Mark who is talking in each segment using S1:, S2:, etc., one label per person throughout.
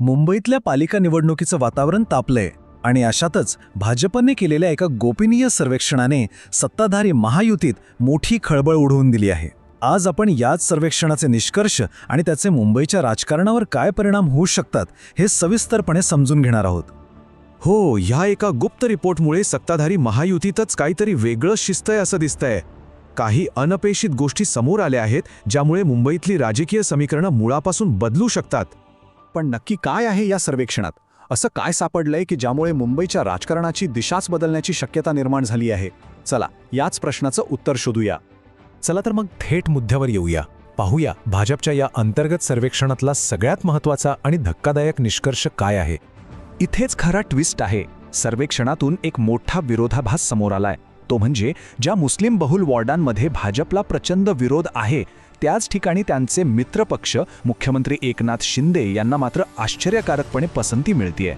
S1: मुंबईतल्या पालिका निवडणुकीचं वातावरण तापलंय आणि अशातच भाजपने केलेल्या एका गोपनीय सर्वेक्षणाने सत्ताधारी महायुतीत मोठी खळबळ उडवून दिली आहे. आज आपण याच सर्वेक्षणाचे निष्कर्ष आणि त्याचे मुंबईच्या राजकारणावर काय परिणाम होऊ शकतात हे सविस्तरपणे समजून घेणार आहोत.
S2: हो ह्या एका गुप्त रिपोर्टमुळे सत्ताधारी महायुतीतच काहीतरी वेगळं शिस्तय असं दिसतंय. काही अनपेक्षित गोष्टी समोर आल्या आहेत ज्यामुळे मुंबईतली राजकीय समीकरणं मुळापासून बदलू शकतात.
S3: पण नक्की काय आहे या सर्वेक्षणात? असं काय सापडलंय की ज्यामुळे मुंबईच्या राजकारणाची दिशाच बदलण्याची शक्यता निर्माण झाली आहे? चला याच प्रश्नाचं उत्तर शोधूया.
S4: चला तर मग थेट मुद्द्यावर येऊया. पाहूया भाजपच्या या अंतर्गत सर्वेक्षणातला सगळ्यात महत्त्वाचा आणि धक्कादायक निष्कर्ष काय आहे.
S3: इथेच खरा ट्विस्ट आहे. सर्वेक्षणातून एक मोठा विरोधाभास समोर आलाय. तो म्हणजे ज्या मुस्लिम बहुल वॉर्डांमध्ये भाजपला प्रचंड विरोध आहे त्याच ठिकाणी त्यांचे मित्रपक्ष मुख्यमंत्री एकनाथ शिंदे यांना मात्र आश्चर्यकारकपणे पसंती मिळतीये.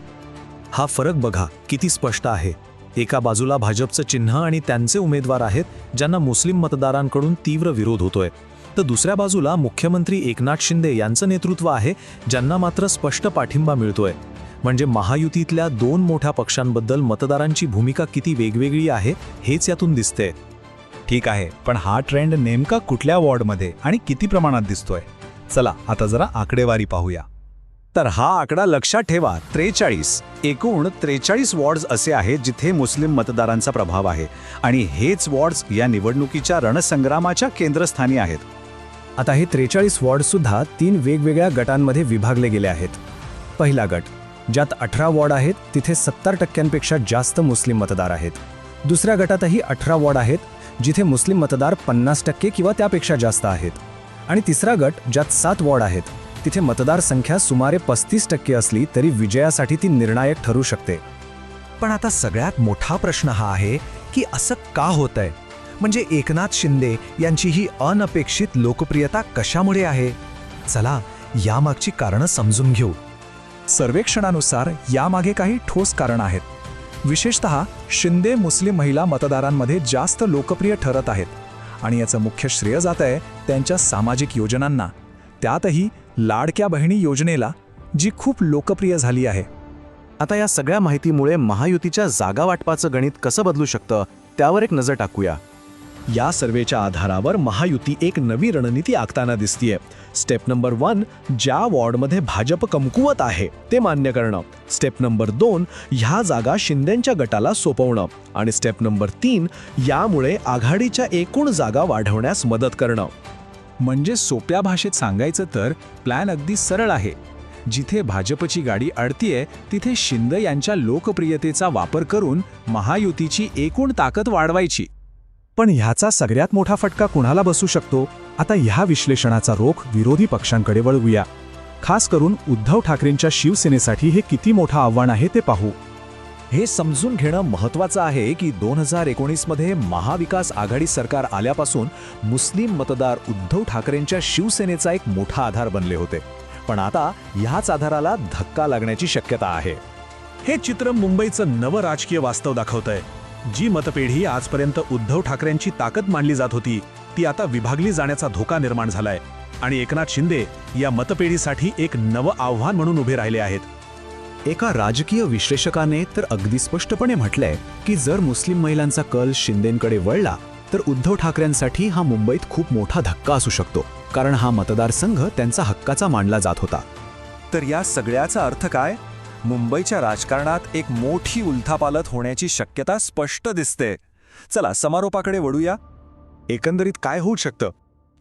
S1: हा फरक बघा किती स्पष्ट आहे. एका बाजूला भाजपचं चिन्ह आणि त्यांचे उमेदवार आहेत ज्यांना मुस्लिम मतदारांकडून तीव्र विरोध होतोय. तर दुसऱ्या बाजूला मुख्यमंत्री एकनाथ शिंदे यांचं नेतृत्व आहे ज्यांना मात्र स्पष्ट पाठिंबा मिळतोय. म्हणजे महायुतीतल्या दोन मोठ्या पक्षांबद्दल मतदारांची भूमिका किती वेगवेगळी आहे हेच यातून दिसते
S5: ठीक आहे पण हा ट्रेंड नेमका कुठल्या वॉर्डमध्ये आणि किती प्रमाणात दिसतोय? चला आता जरा आकडेवारी पाहूया.
S3: तर हा आकडा लक्षात ठेवा त्रेचाळीस. एकूण त्रेचाळीस वॉर्ड्स असे आहेत जिथे मुस्लिम मतदारांचा प्रभाव आहे. आणि हेच वॉर्ड्स या निवडणुकीच्या रणसंग्रामाच्या केंद्रस्थानी आहेत.
S1: आता हे त्रेचाळीस वॉर्डसुद्धा तीन वेगवेगळ्या गटांमध्ये विभागले गेले आहेत. पहिला गट ज्यात अठरा वॉर्ड आहेत तिथे सत्तर टक्क्यांपेक्षा जास्त मुस्लिम मतदार आहेत. दुसऱ्या गटातही अठरा वॉर्ड आहेत जिथे मुस्लिम मतदार पन्नास टक्के किंवा त्यापेक्षा जास्त आहेत. आणि तिसरा गट ज्यात सात वॉर्ड आहेत तिथे मतदार संख्या सुमारे पस्तीस टक्के असली तरी विजयासाठी ती निर्णायक ठरू शकते.
S4: पण आता सगळ्यात मोठा प्रश्न हा आहे की असं का होतंय? म्हणजे एकनाथ शिंदे यांची ही अनपेक्षित लोकप्रियता कशामुळे आहे? चला यामागची कारणं समजून घेऊ.
S5: सर्वेक्षणानुसार यामागे काही ठोस कारण आहेत. विशेषतः शिंदे मुस्लिम महिला मतदारांमध्ये जास्त लोकप्रिय ठरत आहेत. आणि याचं मुख्य श्रेय जात आहे त्यांच्या सामाजिक योजनांना. त्यातही लाडक्या बहिणी योजनेला जी खूप लोकप्रिय झाली आहे.
S3: आता या सगळ्या माहितीमुळे महायुतीच्या जागा वाटपाचं गणित कसं बदलू शकतं त्यावर एक नजर टाकूया.
S2: या सर्वेच्या आधारावर महायुती एक नवी रणनीती आखताना दिसतीये. स्टेप नंबर वन ज्या वॉर्डमध्ये भाजप कमकुवत आहे ते मान्य करणं. स्टेप नंबर दोन ह्या जागा शिंदेच्या गटाला सोपवणं. आणि स्टेप नंबर तीन यामुळे आघाडीच्या एकूण जागा वाढवण्यास मदत करणं.
S5: म्हणजे सोप्या भाषेत सांगायचं तर प्लॅन अगदी सरळ आहे. जिथे भाजपची गाडी अडतीये तिथे शिंदे यांच्या लोकप्रियतेचा वापर करून महायुतीची एकूण ताकद वाढवायची. पण ह्याचा सगळ्यात मोठा फटका कुणाला बसू शकतो? आता ह्या विश्लेषणाचा रोख विरोधी पक्षांकडे वळवूया. खास करून उद्धव ठाकरेंच्या शिवसेनेसाठी हे किती मोठं आव्हान आहे ते पाहू.
S2: हे समजून घेणं महत्त्वाचं आहे की दोन हजार एकोणीसमध्ये महाविकास आघाडी सरकार आल्यापासून मुस्लिम मतदार उद्धव ठाकरेंच्या शिवसेनेचा एक मोठा आधार बनले होते. पण आता ह्याच आधाराला धक्का लागण्याची शक्यता आहे. हे चित्र मुंबईचं नवं राजकीय वास्तव दाखवतंय. जी मतपेढी आजपर्यंत उद्धव ठाकरेंची ताकद मानली जात होती ती आता विभागली जाण्याचा धोका निर्माण झालाय आणि एकनाथ शिंदे या मतपेढीसाठी एक नवं आव्हान म्हणून उभे राहिले आहेत.
S3: एका राजकीय विश्लेषकाने तर अगदी स्पष्टपणे म्हटलंय की जर मुस्लिम महिलांचा कल शिंदेंकडे वळला तर उद्धव ठाकरेंसाठी हा मुंबईत खूप मोठा धक्का असू शकतो कारण हा मतदारसंघ त्यांचा हक्काचा मानला जात होता.
S6: तर या सगळ्याचा अर्थ काय? मुंबईच्या राजकारणात एक मोठी उलथापालत होण्याची शक्यता स्पष्ट दिसते. चला समारोपाकडे वळूया.
S2: एकंदरीत काय होऊ शकतं?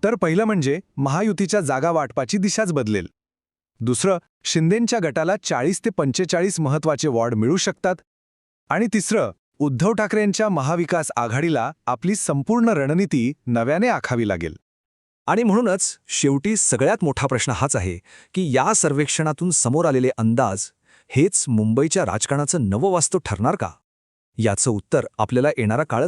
S2: तर पहिलं म्हणजे महायुतीच्या जागा वाटपाची दिशाच बदलेल. दुसरं शिंदेंच्या गटाला चाळीस ते पंचेचाळीस महत्त्वाचे वॉर्ड मिळू शकतात. आणि तिसरं उद्धव ठाकरेंच्या महाविकास आघाडीला आपली संपूर्ण रणनीती नव्याने आखावी लागेल.
S1: आणि म्हणूनच शेवटी सगळ्यात मोठा प्रश्न हाच आहे की या सर्वेक्षणातून समोर आलेले अंदाज हेच मुंबईच्या राजकारणाचं नवं वास्तव ठरणार का? याचं उत्तर आपल्याला येणारा काळ